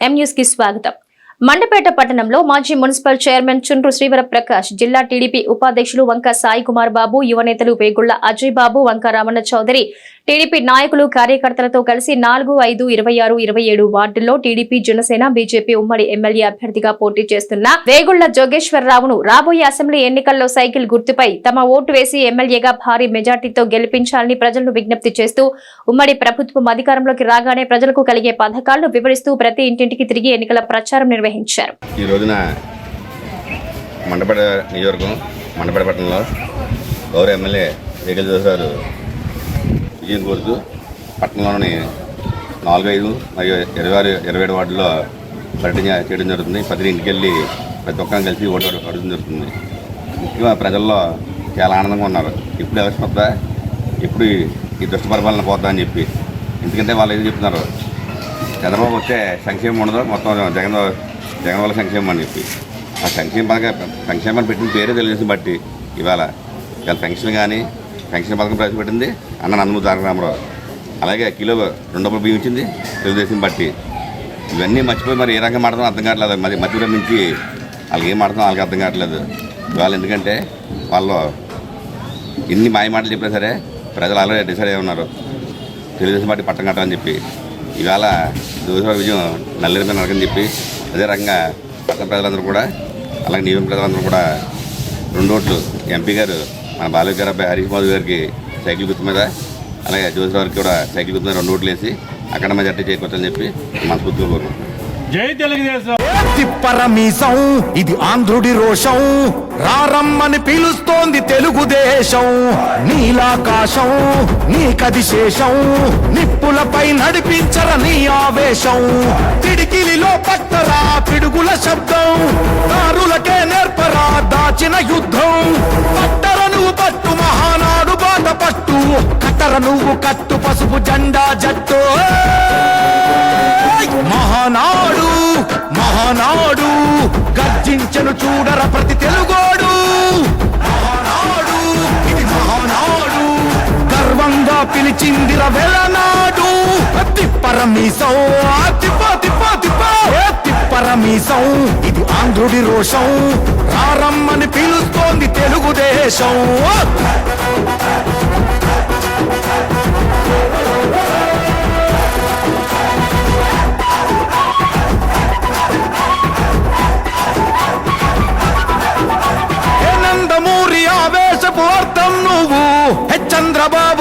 ఎం కి స్వాగతం. మండపేట పట్టణంలో మాజీ మున్సిపల్ చైర్మన్ చుండ్రు శ్రీవర ప్రకాష్ జిల్లా టీడీపీ ఉపాధ్యక్షులు వంక సాయి కుమార్ బాబు యువనేతలు వేగుళ్ళ అజయ్ బాబు వంక రమణ చౌదరి టీడీపీ నాయకులు కార్యకర్తలతో కలిసి నాలుగు ఐదు ఇరవై ఆరు ఇరవై ఏడు వార్డుల్లో టీడీపీ జనసేన బీజేపీ ఉమ్మడి ఎమ్మెల్యే అభ్యర్థిగా పోటీ చేస్తున్న వేగుళ్ళ జోగేశ్వరరావును రాబోయే అసెంబ్లీ ఎన్నికల్లో సైకిల్ గుర్తుపై తమ ఓటు వేసి ఎమ్మెల్యేగా భారీ మెజార్టీతో గెలిపించాలని ప్రజలను విజ్ఞప్తి చేస్తూ ఉమ్మడి ప్రభుత్వం అధికారంలోకి రాగానే ప్రజలకు కలిగే పథకాలను వివరిస్తూ ప్రతి ఇంటింటికి తిరిగి ఎన్నికల ప్రచారం నిర్వహించారు. ఈ రోజున నియోజకవర్గం మండపడ పట్టణంలో గౌరవ ఎమ్మెల్యే వేగల జోసి విజయం కోరుతూ పట్టణంలోని నాలుగు ఐదు మరియు ఇరవై ఆరు ఇరవై ఏడు వార్డుల్లో పర్యటన చేయడం జరుగుతుంది. ప్రతి ఇంటికి వెళ్ళి ప్రతి ఒక్కరిని కలిసి ఓటు అడగడం జరుగుతుంది. ముఖ్యంగా ప్రజల్లో చాలా ఆనందంగా ఉన్నారు. ఇప్పుడు ఎలక్షన్ ఇప్పుడు ఈ దుష్ట పరిపాలన పోద్దా అని చెప్పి. ఎందుకంటే వాళ్ళు ఏం చెప్తున్నారు. చంద్రబాబు వస్తే సంక్షేమం ఉండదు. మొత్తం జగన్ జగన్ వల్ల సంక్షేమం అని చెప్పి. ఆ సంక్షేమ పథకం సంక్షేమాన్ని పెట్టిన పేరే తెలుగుదేశం బట్టి ఇవాళ. ఇవాళ పెన్షన్ కానీ పెన్షన్ పథకం ప్రవేశపెట్టింది. అన్న నందమూరి తారక రామారావు. అలాగే కిలో రెండు డబ్బులు బియ్యం ఇచ్చింది తెలుగుదేశం బట్టి ఇవన్నీ మర్చిపోయి మరి ఏ రకంగా మాడతాం అర్థం కావట్లేదు. మరి మధ్యలో నుంచి వాళ్ళకి ఏం మాడతాం వాళ్ళకి అర్థం కావట్లేదు. ఇవాళ ఎందుకంటే వాళ్ళు ఎన్ని మాయ మాటలు చెప్పినా సరే ప్రజలు ఆల్రెడీ డిసైడ్ అయి ఉన్నారు. తెలుగుదేశం పార్టీ పట్టం కట్టాలని చెప్పి. ఇవాళ దోష విజయం నల్లేరు మీద నడకని చెప్పి అదే రకంగా పట్టణ ప్రజలందరూ కూడా అలాగే నియోజక ప్రజలందరూ కూడా రెండు ఓట్లు. ఎంపీ గారు మన బాలయ్య గారు అబ్బాయి హరీష్ గారికి సైకిల్ గుర్తు మీద అలాగే జోసి గారికి కూడా సైకిల్ గుర్తు మీద రెండు ఓట్లు వేసి అక్కడ మెజార్టీ చేకూర్చని చెప్పి మనస్ఫూర్తిగా కోరుకుంటున్నాం. జై తెలుగుదేశం! తిప్పరమీసం ఇది ఆంధ్రుడి రోషం. రారమ్మని పిలుస్తోంది తెలుగుదేశం. నీలాకాశం నీకది శేషం. నిప్పులపై నడిపించర నీ ఆవేశం. పిడికిలిలో పట్టరా పిడుగుల శబ్దం. నువ్వు కట్టు పసుపు జెండా జట్టు. మహానాడు మహానాడు గర్జించను చూడర ప్రతి తెలుగోడు. మహానాడు ఇది మహానాడు గర్వంగా పిలిచిందిర వెలనాడు తిప్పరమీసం ఆ తిప్ప తిప్ప తిప్ప. ఏ తిప్పరమీసం ఇది ఆంధ్రుడి రోషం. రారమ్మని పిలుస్తోంది తెలుగుదేశం.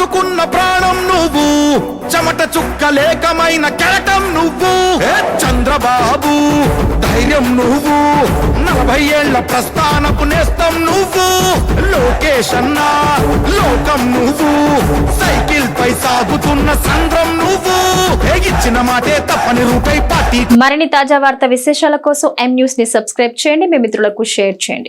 రంగు ప్రాణం నువ్వు. చెమట చుక్క లేకమైన కెరటం నువ్వు. చంద్రబాబు ధైర్యం నువ్వు. నలభై ఏళ్ళ ప్రస్థానపు నేస్తం నువ్వు. లోకేష్ అన్నా లోకం నువ్వు. సైకిల్ పై సాగుతున్న సంద్రం నువ్వు. ఇచ్చిన మాటే తప్పని రూపై పార్టీ మరిన్ని తాజా వార్త విశేషాల కోసం ఎం న్యూస్ని సబ్స్క్రైబ్ చేయండి. మీ మిత్రులకు షేర్ చేయండి.